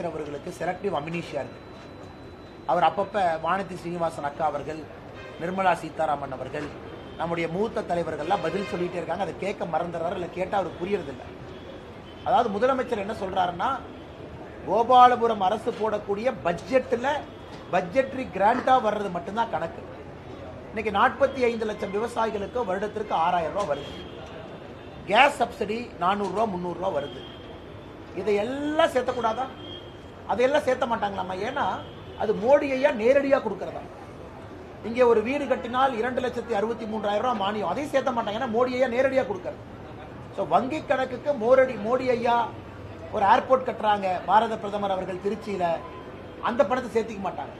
இருக்கிறவர்களுக்கு selective amnesia இருக்கு. அவர் அப்பப்ப வானதி ஸ்ரீனிவாசன் அக்கா அவர்கள் நிர்மலா சீதாராமன் அவர்கள் நம்முடைய மூத்த தலைவர்கள்லாம் பதில் சொல்லிட்டே இருக்காங்க. அதை கேட்க மறந்துடுறாரு? இல்லை கேட்டால் அவருக்கு புரியறதில்லை. அதாவது முதலமைச்சர் என்ன சொல்றாருன்னா கோபாலபுரம் அரசு போடக்கூடிய பட்ஜெட்டில் பட்ஜெட்ரி கிராண்டா வர்றது மட்டும்தான் கணக்கு. இன்னைக்கு நாற்பத்தி ஐந்து லட்சம் விவசாயிகளுக்கு வருடத்திற்கு ஆறாயிரம் ரூபா வருது. கேஸ் சப்சிடி நானூறுரூவா முந்நூறுரூவா வருது. இதையெல்லாம் சேர்த்தக்கூடாதான் அதையெல்லாம் சேர்த்த மாட்டாங்களாம்மா. ஏன்னா அது மோடி ஐயா நேரடியாக கொடுக்கறதா? இங்கே ஒரு வீடு கட்டினால் இரண்டு லட்சத்தி அறுபத்தி மூன்றாயிரம் ரூபாய் மானியம். அதையும் சேர்த்த மாட்டாங்க. ஏன்னா மோடி ஐயா நேரடியாக கொடுக்கறது. ஸோ வங்கி கணக்குக்கு மோரடி மோடி ஐயா ஒரு ஏர்போர்ட் கட்டுறாங்க. பாரத பிரதமர் அவர்கள் திருச்சியில். அந்த பணத்தை சேர்த்திக்க மாட்டாங்க.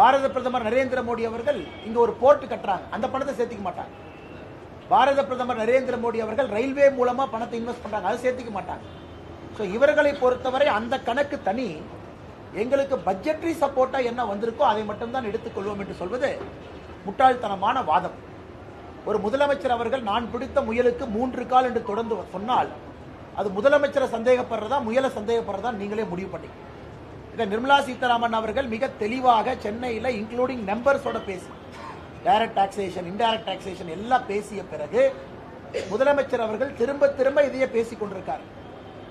பாரத பிரதமர் நரேந்திர மோடி அவர்கள் இங்கே ஒரு போர்ட் கட்டுறாங்க. அந்த பணத்தை சேர்த்திக்க மாட்டாங்க. பாரத பிரதமர் நரேந்திர மோடி அவர்கள் ரயில்வே மூலமாக பணத்தை இன்வெஸ்ட் பண்ணுறாங்க அதை சேர்த்திக்க மாட்டாங்க. ஸோ இவர்களை பொறுத்தவரை அந்த கணக்கு தனி. எங்களுக்கு பட்ஜெட்ரி சப்போர்ட்டாக என்ன வந்திருக்கோ அதை மட்டும்தான் எடுத்துக்கொள்வோம் என்று சொல்வது முட்டாள்தனமான வாதம். ஒரு முதலமைச்சர் அவர்கள் நான் பிடித்த முயலுக்கு மூன்று கால் என்று தொடர்ந்து சொன்னால் அது முதலமைச்சரை சந்தேகப்படுறதா முயலை சந்தேகப்படுறதா நீங்களே முடிவு பண்ணி இதை நிர்மலா சீதாராமன் அவர்கள் மிக தெளிவாக சென்னையில் இன்க்ளூடிங் நம்பர்ஸோட பேசி டைரக்ட் டாக்ஸேஷன் இன்டைரக்ட் டாக்ஸேஷன் எல்லாம் பேசிய பிறகு முதலமைச்சர் அவர்கள் திரும்ப திரும்ப இதையே பேசிக் கொண்டிருக்காரு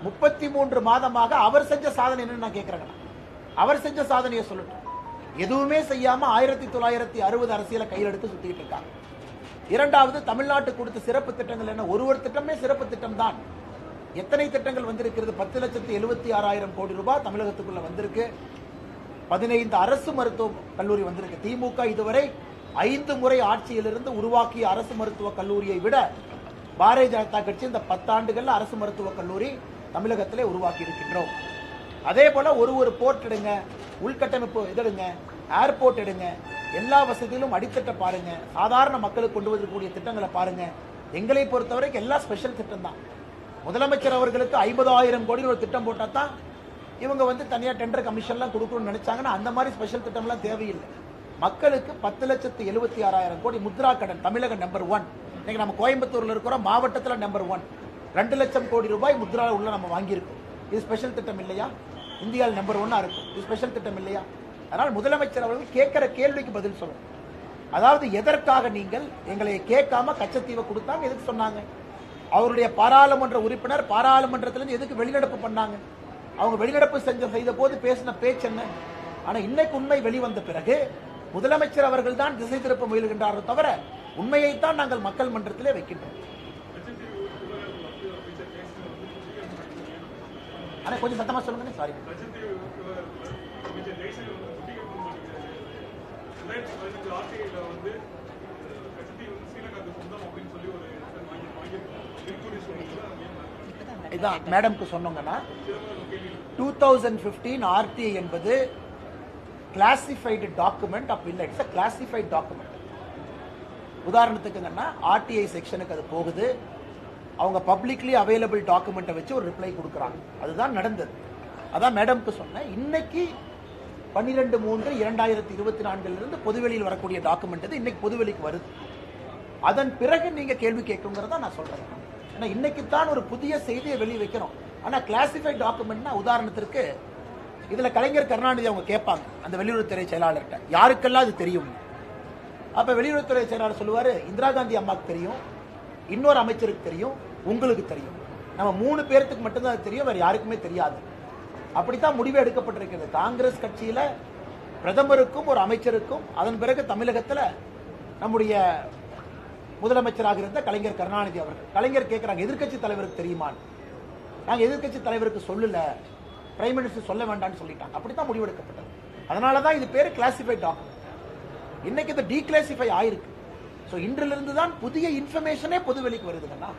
முப்பத்தி மூன்று மாதமாக அவர் செஞ்ச சாதனை என்னன்னு நான் கேட்கிறேன் அவர் செஞ்ச சாதனையை சொல்லட்டும். எதுவுமே செய்யாம ஆயிரத்தி தொள்ளாயிரத்தி அறுபது அரசியலை கையில் எடுத்து சுத்திட்டு இருக்காங்க. இரண்டாவது தமிழ்நாட்டு கொடுத்த சிறப்பு திட்டங்கள் என்ன? ஒரு ஒரு திட்டமே சிறப்பு திட்டம் தான் எத்தனை திட்டங்கள் வந்திருக்கிறது? பத்து லட்சத்தி எழுபத்தி ஆறாயிரம் கோடி ரூபாய் தமிழகத்துக்குள்ள வந்திருக்கு. பதினைந்து அரசு மருத்துவ கல்லூரி வந்திருக்கு. திமுக இதுவரை ஐந்து முறை ஆட்சியிலிருந்து உருவாக்கிய அரசு மருத்துவக் கல்லூரியை விட பாரதிய ஜனதா கட்சி இந்த பத்தாண்டுகளில் அரசு மருத்துவக் கல்லூரி தமிழகத்திலே உருவாக்கி இருக்கின்றோம் அதே போல ஒரு ஒரு போர்ட் எடுங்க உள்கட்டமைப்பு இதெடுங்க ஏர்போர்ட் எடுங்க எல்லா வசதியிலும் அடித்தட்ட பாருங்க சாதாரண மக்களுக்கு கொண்டு வரக்கூடிய திட்டங்களை பாருங்க. எங்களை பொறுத்தவரைக்கும் எல்லா ஸ்பெஷல் திட்டம் தான் முதலமைச்சர் அவர்களுக்கு ஐம்பதாயிரம் கோடி ஒரு திட்டம் போட்டால் தான் இவங்க வந்து தனியாக டெண்டர் கமிஷன்லாம் கொடுக்கணும்னு நினைச்சாங்கன்னா அந்த மாதிரி ஸ்பெஷல் திட்டம்லாம் தேவையில்லை. மக்களுக்கு பத்து லட்சத்து எழுபத்தி ஆறாயிரம் கோடி முத்ரா கடன் தமிழக நம்பர் ஒன் இன்னைக்கு நம்ம கோயம்புத்தூர்ல இருக்கிறோம் மாவட்டத்தில் நம்பர் ஒன் ரெண்டு லட்சம் கோடி ரூபாய் முத்ரா உள்ள நம்ம வாங்கியிருக்கோம். இது ஸ்பெஷல் திட்டம் இல்லையா? இந்தியாவில் நம்பர் ஒன்னாக இருக்கும். இது ஸ்பெஷல் திட்டம் இல்லையா? அதனால் முதலமைச்சர் அவர்கள் கேட்குற கேள்விக்கு பதில் சொல்லணும். அதாவது எதற்காக நீங்கள் எங்களை கேட்காம கச்சத்தீவை கொடுத்தாங்க? எதுக்கு சொன்னாங்க? அவருடைய பாராளுமன்ற உறுப்பினர் பாராளுமன்றத்திலிருந்து எதுக்கு வெளிநடப்பு பண்ணாங்க? அவங்க வெளிநடப்பு செஞ்ச செய்த போது பேசின பேச்சு என்ன? ஆனால் இன்னைக்கு உண்மை வெளிவந்த பிறகு முதலமைச்சர் அவர்கள் தான் திசை திருப்ப முயல்கின்றாரோ தவிர உண்மையைத்தான் நாங்கள் மக்கள் மன்றத்திலே வைக்கின்றோம் ஆனா கொஞ்சம் சத்தமா சொல்லுங்க சாரி ரெண்டாயிரத்தி பதினஞ்சு ஆர்டிஐல வந்து கட்சி வந்து ஸ்ரீலங்காக்கு சொந்தம் அப்படின்னு சொல்லி ஒரு ஆனால் கொஞ்சம் சத்தமாக சொல்லுங்க சாரி இதான் மேடம்க்கு சொன்னோங்கன்னா டூ தௌசண்ட் ஃபிஃப்டீன் ஆர்டிஐ என்பது கிளாசிஃபைடு டாக்குமெண்ட் அப்படி இல்லை. இட்ஸ் அ கிளாசிஃபைட் டாக்குமெண்ட் உதாரணத்துக்கு என்னன்னா ஆர்டிஐ செக்ஷனுக்கு அது போகுது. அவங்க பப்ளிக்லி அவைலபிள் டாக்குமெண்ட்டை வச்சு ஒரு ரிப்ளை கொடுக்குறாங்க. அதுதான் நடந்தது. அதான் மேடம்க்கு சொன்னேன். இன்னைக்கு பன்னிரெண்டு மூன்று இரண்டாயிரத்தி இருபத்தி நான்கிலிருந்து பொதுவெளியில் வரக்கூடிய டாக்குமெண்ட் இது இன்னைக்கு பொதுவெளிக்கு வருது. அதன் பிறகு நீங்கள் கேள்வி கேட்குங்கிறத நான் சொல்கிறேன் ஏன்னா இன்னைக்கு தான் ஒரு புதிய செய்தியை வெளியே வைக்கிறோம் ஆனால் கிளாசிஃபைட் டாக்குமெண்ட்னா உதாரணத்திற்கு இதில் கலைஞர் கருணாநிதி அவங்க கேட்பாங்க அந்த வெளியுறவுத்துறை செயலாளர்கிட்ட. யாருக்கெல்லாம் அது தெரியும்? அப்போ வெளியுறவுத்துறை செயலாளர் சொல்லுவார் இந்திரா காந்தி அம்மாவுக்கு தெரியும். இன்னொரு அமைச்சருக்கு தெரியும் உங்களுக்கு தெரியும். நம்ம மூணு பேர்த்துக்கு மட்டும்தான் அது தெரியும் வேறு யாருக்குமே தெரியாது. அப்படித்தான் முடிவு எடுக்கப்பட்டிருக்கிறது. காங்கிரஸ் கட்சியில் பிரதமருக்கும் ஒரு அமைச்சருக்கும் அதன் பிறகு தமிழகத்தில் நம்முடைய முதலமைச்சராக இருந்த கலைஞர் கருணாநிதி அவர்கள். கலைஞர் கேட்குறாங்க எதிர்க்கட்சி தலைவருக்கு தெரியுமான்னு. நாங்கள் எதிர்க்கட்சி தலைவருக்கு சொல்லல. பிரைம் மினிஸ்டர் சொல்ல வேண்டாம்னு சொல்லிட்டாங்க. அப்படித்தான் முடிவெடுக்கப்பட்டது அதனால தான் இது பேர் கிளாசிஃபைட் ஆகும் இன்னைக்கு இது டீக்ளாசிஃபை ஆயிருக்கு. ஸோ இன்றிலிருந்து தான் புதிய இன்ஃபர்மேஷனே பொதுவெளிக்கு வருதுங்கண்ணா.